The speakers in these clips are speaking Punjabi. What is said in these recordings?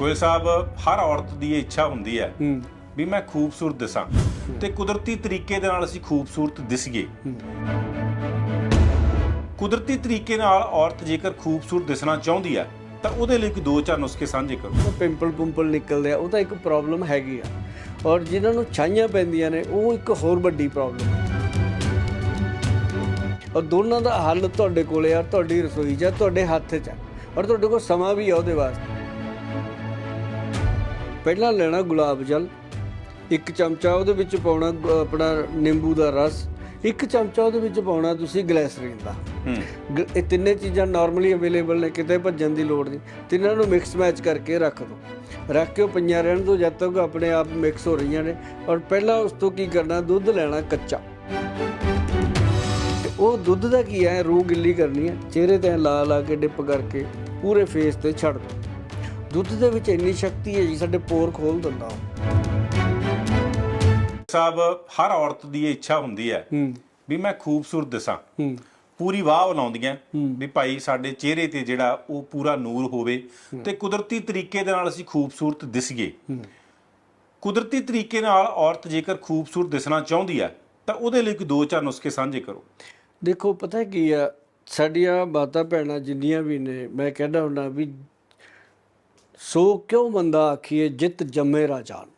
ਗੋਇਲ ਸਾਹਿਬ ਹਰ ਔਰਤ ਦੀ ਇਹ ਇੱਛਾ ਹੁੰਦੀ ਹੈ ਵੀ ਮੈਂ ਖੂਬਸੂਰਤ ਦਿਸਾਂ। ਤੇ ਕੁਦਰਤੀ ਤਰੀਕੇ ਦੇ ਨਾਲ ਅਸੀਂ ਖੂਬਸੂਰਤ ਦਿਸੀਏ। ਕੁਦਰਤੀ ਤਰੀਕੇ ਨਾਲ ਔਰਤ ਜੇਕਰ ਖੂਬਸੂਰਤ ਦਿਸਣਾ ਚਾਹੁੰਦੀ ਹੈ ਤਾਂ ਉਹਦੇ ਲਈ ਕੋਈ ਦੋ ਚਾਰ ਨੁਸਖੇ ਸਾਂਝੇ ਕਰੋ। ਪਿੰਪਲ ਪੁੰਪਲ ਨਿਕਲਦੇ ਆ ਉਹ ਤਾਂ ਇੱਕ ਪ੍ਰੋਬਲਮ ਹੈਗੀ ਆ। ਔਰ ਜਿਨ੍ਹਾਂ ਨੂੰ ਛਾਈਆਂ ਪੈਂਦੀਆਂ ਨੇ ਉਹ ਇੱਕ ਹੋਰ ਵੱਡੀ ਪ੍ਰੋਬਲਮ ਹੈ ਔਰ ਦੋਨਾਂ ਦਾ ਹੱਲ ਤੁਹਾਡੇ ਕੋਲੇ ਆ ਤੁਹਾਡੀ ਰਸੋਈ 'ਚ ਆ ਤੁਹਾਡੇ ਹੱਥ 'ਚ ਆ। ਔਰ ਤੁਹਾਡੇ ਕੋਲ ਸਮਾਂ ਵੀ ਆ ਉਹਦੇ ਵਾਸਤੇ। ਪਹਿਲਾਂ ਲੈਣਾ ਗੁਲਾਬ ਜਲ ਇੱਕ ਚਮਚਾ ਉਹਦੇ ਵਿੱਚ ਪਾਉਣਾ ਆਪਣਾ ਨਿੰਬੂ ਦਾ ਰਸ ਇੱਕ ਚਮਚਾ ਉਹਦੇ ਵਿੱਚ ਪਾਉਣਾ ਤੁਸੀਂ ਗਲੈਸਰੀਨ ਦਾ। ਹੂੰ। ਇਹ ਤਿੰਨੇ ਚੀਜ਼ਾਂ ਨਾਰਮਲੀ ਅਵੇਲੇਬਲ ਨੇ ਕਿਤੇ ਭੱਜਣ ਦੀ ਲੋੜ ਨਹੀਂ। ਤਿੰਨਾਂ ਨੂੰ ਮਿਕਸ ਮੈਚ ਕਰਕੇ ਰੱਖ ਦਿਓ ਰੱਖ ਕੇ ਉਹ ਪਈਆਂ ਰਹਿਣ ਦਿਓ ਜਦ ਤੱਕ ਆਪਣੇ ਆਪ ਮਿਕਸ ਹੋ ਰਹੀਆਂ ਨੇ। ਔਰ ਪਹਿਲਾਂ ਉਸ ਤੋਂ ਕੀ ਕਰਨਾ ਦੁੱਧ ਲੈਣਾ ਕੱਚਾ। ਤੇ ਉਹ ਦੁੱਧ ਦਾ ਕੀ ਹੈ? ਰੂਹ ਗਿੱਲੀ ਕਰਨੀ ਹੈ। ਚਿਹਰੇ ਤੇ ਲਾ ਲਾ ਕੇ ਡਿਪ ਕਰਕੇ ਪੂਰੇ ਫੇਸ ਤੇ ਛੱਡ ਦਿਓ ਦੁੱਧ ਦੇ ਵਿੱਚ ਇੰਨੀ ਸ਼ਕਤੀ ਹੈ ਜੀ ਸਾਡੇ ਪੋਰ ਖੋਲ ਦਿੰਦਾ ਸਾਹਿਬ ਹਰ ਔਰਤ ਦੀ ਇਹ ਇੱਛਾ ਹੁੰਦੀ ਹੈ ਵੀ ਮੈਂ ਖੂਬਸੂਰਤ ਦਿਸਾਂ। ਹੂੰ। ਪੂਰੀ ਵਾਹ ਬਣਾਉਂਦੀਆਂ ਵੀ ਭਾਈ ਸਾਡੇ ਚਿਹਰੇ ਤੇ ਜਿਹੜਾ ਉਹ ਪੂਰਾ ਨੂਰ ਹੋਵੇ ਤੇ ਕੁਦਰਤੀ ਤਰੀਕੇ ਦੇ ਨਾਲ ਅਸੀਂ ਖੂਬਸੂਰਤ ਦਿਸੀਏ। ਕੁਦਰਤੀ ਤਰੀਕੇ ਨਾਲ ਔਰਤ ਜੇਕਰ ਖੂਬਸੂਰਤ ਦਿਸਣਾ ਚਾਹੁੰਦੀ ਹੈ ਤਾਂ ਉਹਦੇ ਲਈ ਕੋਈ ਦੋ ਚਾਰ ਨੁਸਖੇ ਸਾਂਝੇ ਕਰੋ। ਦੇਖੋ ਪਤਾ ਕੀ ਆ ਸਾਡੀਆਂ ਮਾਤਾ ਭੈਣਾਂ ਜਿੰਨੀਆਂ ਵੀ ਨੇ ਮੈਂ ਕਹਿੰਦਾ ਹੁੰਦਾ ਵੀ ਸੋ ਕਿਉਂ ਮੰਦਾ ਆਖੀਏ ਜਿਤ ਜੰਮੇ ਰਾਜਾਨ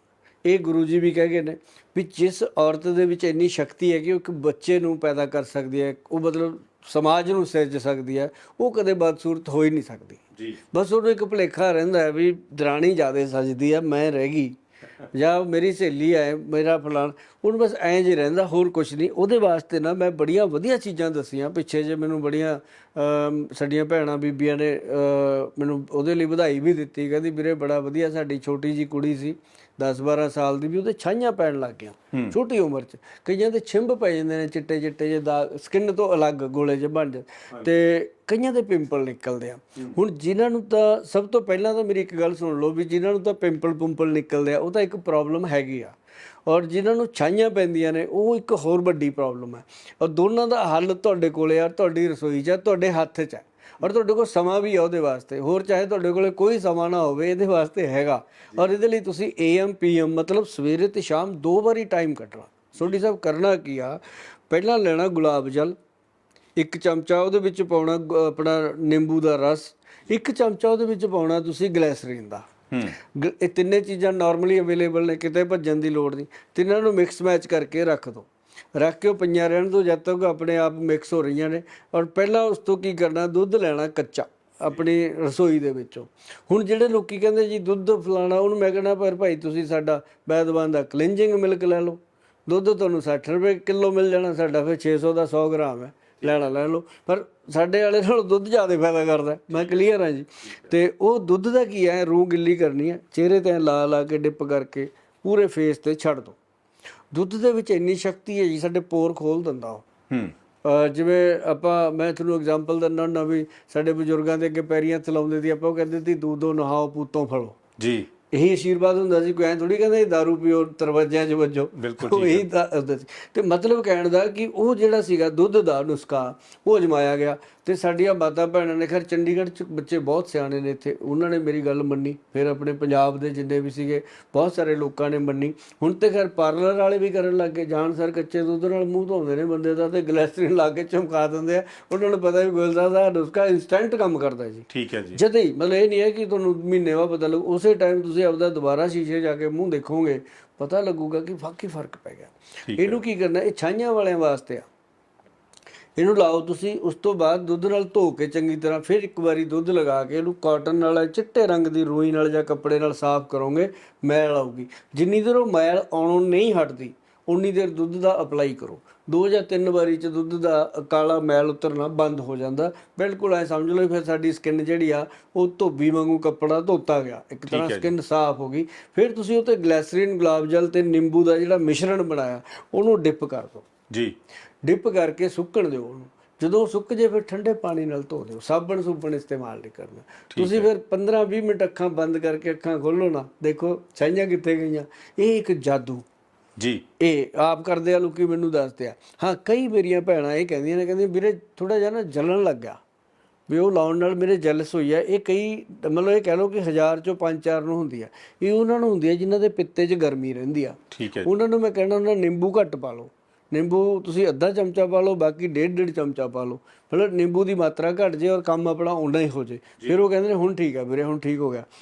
ਇਹ ਗੁਰੂ ਜੀ ਵੀ ਕਹਿ ਗਏ ਨੇ ਵੀ ਜਿਸ ਔਰਤ ਦੇ ਵਿੱਚ ਇੰਨੀ ਸ਼ਕਤੀ ਹੈ ਕਿ ਉਹ ਇੱਕ ਬੱਚੇ ਨੂੰ ਪੈਦਾ ਕਰ ਸਕਦੀ ਹੈ ਉਹ ਮਤਲਬ ਸਮਾਜ ਨੂੰ ਸਿਰਜ ਸਕਦੀ ਹੈ ਉਹ ਕਦੇ ਬਦਸੂਰਤ ਹੋ ਹੀ ਨਹੀਂ ਸਕਦੀ। ਜੀ। ਬਸ ਉਹਨੂੰ ਇੱਕ ਭੁਲੇਖਾ ਰਹਿੰਦਾ ਹੈ ਵੀ ਦਰਾਣੀ ਜਿਆਦੇ ਸਜਦੀ ਹੈ ਮੈਂ ਰਹਿ ਗਈ। ਜਾਂ ਮੇਰੀ ਸਹੇਲੀ ਹੈ ਮੇਰਾ ਫਲਾਣ ਉਹਨੂੰ ਬਸ ਐਂ ਜੇ ਰਹਿੰਦਾ ਹੋਰ ਕੁਝ ਨਹੀਂ। ਉਹਦੇ ਵਾਸਤੇ ਨਾ ਮੈਂ ਬੜੀਆਂ ਵਧੀਆ ਚੀਜ਼ਾਂ ਦਸੀਆਂ। ਪਿੱਛੇ ਜੇ ਮੈਨੂੰ ਬੜੀਆਂ ਸਾਡੀਆਂ ਭੈਣਾਂ ਬੀਬੀਆਂ ਨੇ ਮੈਨੂੰ ਉਹਦੇ ਲਈ ਵਧਾਈ ਵੀ ਦਿੱਤੀ। ਕਹਿੰਦੀ ਵੀਰੇ ਬੜਾ ਵਧੀਆ ਸਾਡੀ ਛੋਟੀ ਜੀ ਕੁੜੀ ਸੀ 10 12 ਸਾਲ ਦੀ ਵੀ ਉਹਦੇ ਛਾਈਆਂ ਪੈਣ ਲੱਗ ਗਿਆ ਛੋਟੀ ਉਮਰ 'ਚ। ਕਈਆਂ ਦੇ ਛਿੰਬ ਪੈ ਜਾਂਦੇ ਨੇ ਚਿੱਟੇ ਚਿੱਟੇ ਜੇ ਦਾਗ ਸਕਿਨ ਤੋਂ ਅਲੱਗ ਗੋਲੇ ਜਿਹੇ ਬਣ ਜਾਂਦੇ। ਤੇ ਕਈਆਂ ਦੇ ਪਿੰਪਲ ਨਿਕਲਦੇ ਆ। ਹੁਣ ਜਿਨ੍ਹਾਂ ਨੂੰ ਤਾਂ ਸਭ ਤੋਂ ਪਹਿਲਾਂ ਤਾਂ ਮੇਰੀ ਇੱਕ ਗੱਲ ਸੁਣ ਲਓ ਵੀ ਜਿਨ੍ਹਾਂ ਨੂੰ ਤਾਂ ਪਿੰਪਲ ਪੁੰਪਲ ਨਿਕਲਦੇ ਆ, ਉਹ ਤਾਂ ਇੱਕ ਪ੍ਰੋਬਲਮ ਹੈਗੀ ਆ। ਔਰ ਜਿਨ੍ਹਾਂ ਨੂੰ ਛਾਈਆਂ ਪੈਂਦੀਆਂ ਨੇ, ਉਹ ਇੱਕ ਹੋਰ ਵੱਡੀ ਪ੍ਰੋਬਲਮ ਹੈ ਔਰ ਦੋਨਾਂ ਦਾ ਹੱਲ ਤੁਹਾਡੇ ਕੋਲੇ ਆ, ਤੁਹਾਡੀ ਰਸੋਈ 'ਚ ਆ, ਤੁਹਾਡੇ ਹੱਥ 'ਚ ਆ। ਔਰ ਤੁਹਾਡੇ ਕੋਲ ਸਮਾਂ ਵੀ ਆ ਉਹਦੇ ਵਾਸਤੇ। ਹੋਰ ਚਾਹੇ ਤੁਹਾਡੇ ਕੋਲੇ ਕੋਈ ਸਮਾਂ ਨਾ ਹੋਵੇ, ਇਹਦੇ ਵਾਸਤੇ ਹੈਗਾ। ਔਰ ਇਹਦੇ ਲਈ ਤੁਸੀਂ AM, PM ਮਤਲਬ ਸਵੇਰੇ ਤੇ ਸ਼ਾਮ ਦੋ ਵਾਰੀ ਟਾਈਮ ਕੱਢਣਾ ਸੋਢੀ ਸਾਹਿਬ ਕਰਨਾ ਕੀ ਆ? ਪਹਿਲਾਂ ਲੈਣਾ ਗੁਲਾਬ ਜਲ ਇੱਕ ਚਮਚਾ ਉਹਦੇ ਵਿੱਚ ਪਾਉਣਾ ਆਪਣਾ ਨਿੰਬੂ ਦਾ ਰਸ ਇੱਕ ਚਮਚਾ ਉਹਦੇ ਵਿੱਚ ਪਾਉਣਾ ਤੁਸੀਂ ਗਲੈਸਰੀਨ ਦਾ। ਇਹ ਤਿੰਨੇ ਚੀਜ਼ਾਂ ਨਾਰਮਲੀ ਅਵੇਲੇਬਲ ਨੇ ਕਿਤੇ ਭੱਜਣ ਦੀ ਲੋੜ ਨਹੀਂ। ਤਿੰਨਾਂ ਨੂੰ ਮਿਕਸ ਮੈਚ ਕਰਕੇ ਰੱਖ ਦਿਓ ਰੱਖ ਕੇ ਉਹ ਪਈਆਂ ਰਹਿਣ ਦਿਓ ਜਦ ਤੱਕ ਆਪਣੇ ਆਪ ਮਿਕਸ ਹੋ ਰਹੀਆਂ ਨੇ। ਔਰ ਪਹਿਲਾਂ ਉਸ ਤੋਂ ਕੀ ਕਰਨਾ ਦੁੱਧ ਲੈਣਾ ਕੱਚਾ ਆਪਣੀ ਰਸੋਈ ਦੇ ਵਿੱਚੋਂ। ਹੁਣ ਜਿਹੜੇ ਲੋਕੀ ਕਹਿੰਦੇ ਜੀ ਦੁੱਧ ਫਲਾਣਾ ਉਹਨੂੰ ਮੈਂ ਕਹਿੰਦਾ ਪਰ ਭਾਈ ਤੁਸੀਂ ਸਾਡਾ ਬੈਦਵਾਨ ਦਾ ਕਲਿੰਜਿੰਗ ਮਿਲਕ ਲੈ ਲਓ। ਦੁੱਧ ਤੁਹਾਨੂੰ 60 ਰੁਪਏ ਕਿਲੋ ਮਿਲ ਜਾਣਾ ਸਾਡਾ ਫਿਰ 600 ਦਾ 100 ਗ੍ਰਾਮ ਹੈ। ਲੈਣਾ ਲੈ ਲਓ। ਪਰ ਸਾਡੇ ਵਾਲੇ ਨਾਲੋਂ ਦੁੱਧ ਜ਼ਿਆਦਾ ਫਾਇਦਾ ਕਰਦਾ। ਮੈਂ ਕਲੀਅਰ ਹਾਂ ਜੀ। ਤੇ ਉਹ ਦੁੱਧ ਦਾ ਕੀ ਹੈ? ਰੂਹ ਗਿੱਲੀ ਕਰਨੀ ਹੈ। ਚਿਹਰੇ ਤੇ ਲਾ ਲਾ ਕੇ ਡਿਪ ਕਰਕੇ ਪੂਰੇ ਫੇਸ ਤੇ ਛੱਡ ਦਿਓ ਦੁੱਧ ਦੇ ਵਿੱਚ ਇੰਨੀ ਸ਼ਕਤੀ ਹੈ ਜੀ ਸਾਡੇ ਪੋਰ ਖੋਲ ਦਿੰਦਾ ਉਹ। ਹੂੰ। ਜਿਵੇਂ ਆਪਾਂ ਮੈਂ ਤੁਹਾਨੂੰ ਐਗਜ਼ਾਮਪਲ ਦਿੰਦਾ ਹੁੰਦਾ ਵੀ ਸਾਡੇ ਬਜ਼ੁਰਗਾਂ ਦੇ ਅੱਗੇ ਪੈਰੀਆਂ ਚਲਾਉਂਦੇ ਸੀ ਆਪਾਂ ਉਹ ਕਹਿੰਦੇ ਸੀ ਦੂਧੋਂ ਨਹਾਓ ਪੂਤੋਂ ਫੜੋ। ਜੀ। ਇਹੀ ਆਸ਼ੀਰਵਾਦ ਹੁੰਦਾ ਸੀ ਕੋਈ ਐਂ ਥੋੜੀ ਕਹਿੰਦਾ दारू ਪੀਓ ਤਰਵੱਜਿਆਂ 'ਚ ਵੱਜੋ। ਬਿਲਕੁਲ ਉਹ ਇਹੀ ਤੇ ਮਤਲਬ ਕਹਿਣ ਦਾ ਕਿ ਉਹ ਜਿਹੜਾ ਸੀਗਾ ਦੁੱਧ ਦਾ ਨੁਸਖਾ ਉਹ ਅਜਮਾਇਆ ਗਿਆ। ਤੇ ਸਾਡੀਆਂ ਮਾਤਾ ਭੈਣਾਂ ਨੇ ਖੈਰ ਚੰਡੀਗੜ੍ਹ 'ਚ ਬੱਚੇ ਬਹੁਤ ਸਿਆਣੇ ਨੇ ਇੱਥੇ ਉਹਨਾਂ ਨੇ ਮੇਰੀ ਗੱਲ ਮੰਨੀ। ਫਿਰ ਆਪਣੇ ਪੰਜਾਬ ਦੇ ਜਿੰਨੇ ਵੀ ਸੀਗੇ ਬਹੁਤ ਸਾਰੇ ਲੋਕਾਂ ਨੇ ਮੰਨੀ। ਹੁਣ ਤੇ ਖੈਰ ਪਾਰਲਰ ਵਾਲੇ ਵੀ ਕਰਨ ਲੱਗ ਗਏ। ਜਾਣ ਸਰ ਕੱਚੇ ਦੁੱਧ ਨਾਲ ਮੂੰਹ ਧੋਂਦੇ ਨੇ ਬੰਦੇ ਦਾ ਤੇ ਗਲੈਸਰੀਨ ਲਾ ਕੇ ਚਮਕਾ ਦਿੰਦੇ ਆ। ਉਹਨਾਂ ਨੂੰ ਪਤਾ ਵੀ ਗੋਲਦਾ ਦਾ ਨੁਸਖਾ ਇਨਸਟੈਂਟ ਕੰਮ ਕਰਦਾ ਜੀ। ਠੀਕ ਹੈ ਜੀ। ਜਦੇ ਹੀ ਮਤਲਬ ਇਹ ਨਹੀਂ ਹੈ ਕਿ ਤੁਹਾਨੂੰ ਮਹੀਨੇ ਬਾਅਦ ਪਤਾ ਲੱਗੂ ਉਸੇ ਟਾਈਮ ਤੁਸੀਂ ਆਪਦਾ ਦੁਬਾਰਾ ਸ਼ੀਸ਼ੇ ਜਾ ਕੇ ਮੂੰਹ ਦੇਖੋਗੇ ਪਤਾ ਲੱਗੂਗਾ ਕਿ ਵਾਕਈ ਫ਼ਰਕ ਪੈ ਗਿਆ। ਇਹਨੂੰ ਕੀ ਕਰਨਾ ਇਹ ਛਾਈਆਂ ਵਾਲਿਆਂ ਵਾਸਤੇ ਆ। ਇਹਨੂੰ ਲਾਓ ਤੁਸੀਂ ਉਸ ਤੋਂ ਬਾਅਦ ਦੁੱਧ ਨਾਲ ਧੋ ਕੇ ਚੰਗੀ ਤਰ੍ਹਾਂ ਫਿਰ ਇੱਕ ਵਾਰੀ ਦੁੱਧ ਲਗਾ ਕੇ ਇਹਨੂੰ ਕਾਟਨ ਨਾਲ ਚਿੱਟੇ ਰੰਗ ਦੀ ਰੂਈ ਨਾਲ ਜਾਂ ਕੱਪੜੇ ਨਾਲ ਸਾਫ਼ ਕਰੋਗੇ ਮੈਲ ਆਊਗੀ। ਜਿੰਨੀ ਦੇਰ ਉਹ ਮੈਲ ਆਉਣੋਂ ਨਹੀਂ ਹਟਦੀ ਉਨੀ ਦੇਰ ਦੁੱਧ ਦਾ ਅਪਲਾਈ ਕਰੋ। ਦੋ ਜਾਂ ਤਿੰਨ ਵਾਰੀ ਚ ਦੁੱਧ ਦਾ ਕਾਲਾ ਮੈਲ ਉਤਰਨਾ ਬੰਦ ਹੋ ਜਾਂਦਾ। ਬਿਲਕੁਲ ਐ ਸਮਝ ਲਓ ਫਿਰ ਸਾਡੀ ਸਕਿਨ ਜਿਹੜੀ ਆ ਉਹ ਧੋਬੀ ਵਾਂਗੂ ਕੱਪੜਾ ਧੋਤਾ ਗਿਆ। ਇੱਕ ਤਰ੍ਹਾਂ ਸਕਿਨ ਸਾਫ਼ ਹੋ ਗਈ। ਫਿਰ ਤੁਸੀਂ ਉਹ ਤੇ ਗਲੈਸਰੀਨ ਗੁਲਾਬ ਜਲ ਤੇ ਨਿੰਬੂ ਦਾ ਜਿਹੜਾ ਮਿਸ਼ਰਣ ਬਣਾਇਆ ਉਹਨੂੰ ਡਿਪ ਕਰ ਦਿਓ। ਜੀ। ਡਿਪ ਕਰਕੇ ਸੁੱਕਣ ਦਿਓ ਉਹਨੂੰ। ਜਦੋਂ ਸੁੱਕ ਜੇ ਫਿਰ ਠੰਡੇ ਪਾਣੀ ਨਾਲ ਧੋ ਦਿਓ। ਸਾਬਣ ਸੁਬਣ ਇਸਤੇਮਾਲ ਨਹੀਂ ਕਰਨਾ। ਤੁਸੀਂ ਫਿਰ 15 20 ਮਿੰਟ ਅੱਖਾਂ ਬੰਦ ਕਰਕੇ ਅੱਖਾਂ ਖੋਲੋ ਨਾ। ਦੇਖੋ ਛਾਈਆਂ ਕਿੱਥੇ ਗਈਆਂ? ਇਹ ਇੱਕ ਜਾਦੂ। ਜੀ। ਇਹ ਆਪ ਕਰਦੇ ਆ ਲੋਕੀ ਮੈਨੂੰ ਦੱਸਦੇ ਆ। ਹਾਂ ਕਈ ਮੇਰੀਆਂ ਭੈਣਾਂ ਇਹ ਕਹਿੰਦੀਆਂ ਨੇ ਕਹਿੰਦੀਆਂ ਵੀਰੇ ਥੋੜਾ ਜਿਹਾ ਨਾ ਜਲਣ ਲੱਗ ਗਿਆ। ਵੀ ਉਹ ਲਾਉਣ ਨਾਲ ਮੇਰੇ ਜੈਲਸ ਹੋਈ ਹੈ ਇਹ ਕਈ ਮਤਲਬ ਇਹ ਕਹਿ ਲਓ ਕਿ ਹਜ਼ਾਰ ਚੋਂ ਪੰਜ ਚਾਰ ਨੂੰ ਹੁੰਦੀ ਹੈ ਇਹ ਉਹਨਾਂ ਨੂੰ ਹੁੰਦੀ ਹੈ ਜਿਨ੍ਹਾਂ ਦੇ ਪਿੱਤੇ 'ਚ ਗਰਮੀ ਰਹਿੰਦੀ ਆ। ਠੀਕ ਹੈ ਉਹਨਾਂ ਨੂੰ ਮੈਂ ਕਹਿਣਾ ਉਹਨਾਂ ਨਿੰਬੂ ਘੱਟ ਪਾ ਲਓ। ਨਿੰਬੂ ਤੁਸੀਂ ਅੱਧਾ ਚਮਚਾ ਪਾ ਲਓ ਬਾਕੀ ਡੇਢ ਡੇਢ ਚਮਚਾ ਪਾ ਲਓ। ਮਤਲਬ ਨਿੰਬੂ ਦੀ ਮਾਤਰਾ ਘਟ ਜੇ ਔਰ ਕੰਮ ਆਪਣਾ ਓਨਾ ਹੀ ਹੋ ਜੇ। ਫਿਰ ਉਹ ਕਹਿੰਦੇ ਨੇ ਹੁਣ ਠੀਕ ਆ ਵੀਰੇ ਹੁਣ ਠੀਕ ਹੋ ਗਿਆ।